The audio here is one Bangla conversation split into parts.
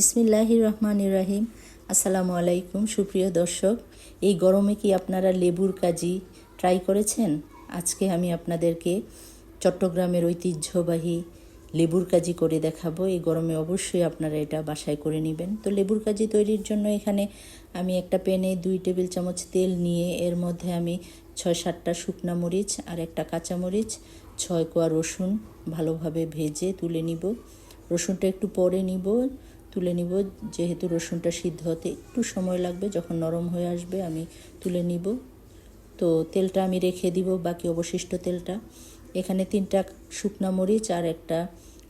বিসমিল্লাহির রহমান ইরাহিম আসসালামু আলাইকুম, সুপ্রিয় দর্শক। এই গরমে কি আপনারা লেবুর কাজি ট্রাই করেছেন? আজকে আমি আপনাদেরকে চট্টগ্রামের ঐতিহ্যবাহী লেবুর কাজি করে দেখাবো। এই গরমে অবশ্যই আপনারা এটা বাসায় করে নেবেন। তো লেবুর কাজি তৈরির জন্য এখানে আমি একটা প্যানে দুই টেবিল চামচ তেল নিয়ে এর মধ্যে আমি ছয় সাতটা শুকনা মরিচ আর একটা কাঁচা মরিচ, ছয় কোয়া রসুন ভালোভাবে ভেজে তুলে নিব। রসুনটা একটু পরে নিব। তুলে নিব। যেহেতু রসুনটা সিদ্ধ হতে একটু সময় লাগবে, যখন নরম হয়ে আসবে আমি তুলে নিব। তো তেলটা আমি রেখে দিব, বাকি অবশিষ্ট তেলটা। এখানে তিনটা শুকনা মরিচ আর একটা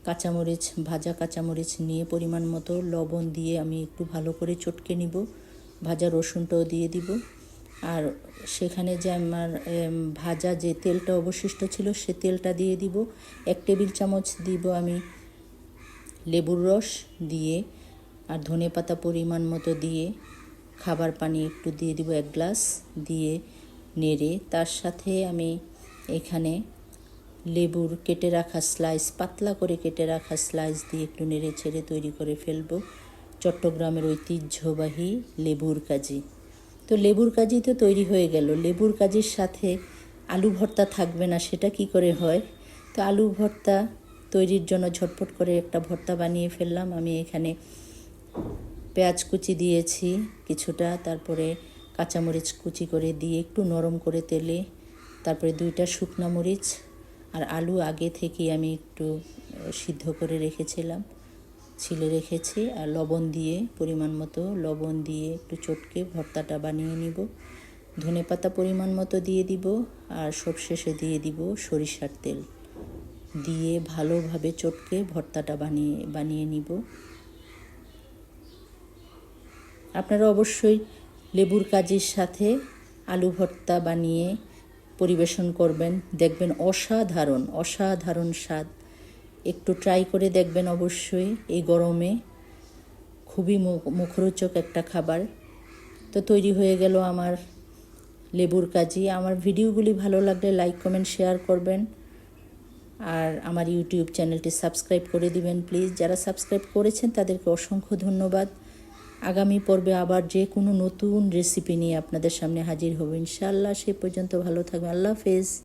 কাঁচামরিচ, ভাজা কাঁচামরিচ নিয়ে পরিমাণ মতো লবণ দিয়ে আমি একটু ভালো করে চটকে নিব। ভাজা রসুনটাও দিয়ে দিব। আর সেখানে যে আমার ভাজা যে তেলটা অবশিষ্ট ছিল, সে তেলটা দিয়ে দিব। এক টেবিল চামচ দিব আমি লেবুর রস দিয়ে আর ধনে পাতা পরিমাণ মতো দিয়ে খাবার পানি একটু দিয়ে দিব এক গ্লাস দিয়ে নেড়ে। তার সাথে আমি এখানে লেবুর কেটে রাখা স্লাইস পাতলা করে কেটে রাখা স্লাইস দিয়ে একটু নেড়ে ছেড়ে তৈরি করে ফেলব। চট্টগ্রামের ঐতিহ্যবাহী লেবুর কাজি। তো লেবুর কাজি তো তৈরি হয়ে গেল। লেবুর কাজির সাথে আলু ভর্তা থাকবে না, সেটা কি করে হয়? তো আলু ভর্তা তৈরির জন্য ঝটপট করে একটা ভর্তা বানিয়ে ফেললাম। আমি এখানে পেঁয়াজ কুচি দিয়েছি কিছুটা, তারপরে কাঁচামরিচ কুচি করে দিয়ে একটু নরম করে তেলে, তারপরে দুইটা শুকনো মরিচ আর আলু আগে থেকে আমি একটু সিদ্ধ করে রেখেছিলাম, ছিলে রেখেছি আর লবণ দিয়ে, পরিমাণ মতো লবণ দিয়ে একটু চটকে ভর্তাটা বানিয়ে নিব। ধনে পাতা পরিমাণ মতো দিয়ে দিব আর সবশেষে দিয়ে দিব সরিষার তেল। দিয়ে ভালোভাবে চটকে ভর্তাটা বানিয়ে বানিয়ে নিব। আপনারা অবশ্যই লেবুর কাজের সাথে আলু ভর্তা বানিয়ে পরিবেশন করবেন। দেখবেন অসাধারণ অসাধারণ স্বাদ। একটু ট্রাই করে দেখবেন অবশ্যই এই গরমে। খুবই মুখ- মুখরোচক একটা খাবার। তো তৈরি হয়ে গেল আমার লেবুর কাজি। আমার ভিডিওগুলি ভালো লাগলে লাইক, কমেন্ট, শেয়ার করবেন। আর আমার ইউটিউব চ্যানেলটি সাবস্ক্রাইব করে দিবেন, প্লিজ। যারা সাবস্ক্রাইব করেছেন, তাদেরকে অসংখ্য ধন্যবাদ। আগামী পর্বে আবার যে কোনো নতুন রেসিপি নিয়ে আপনাদের সামনে হাজির হব। ইনশাআল্লাহ, সে পর্যন্ত ভালো থাকবেন। আল্লাহ হাফেজ।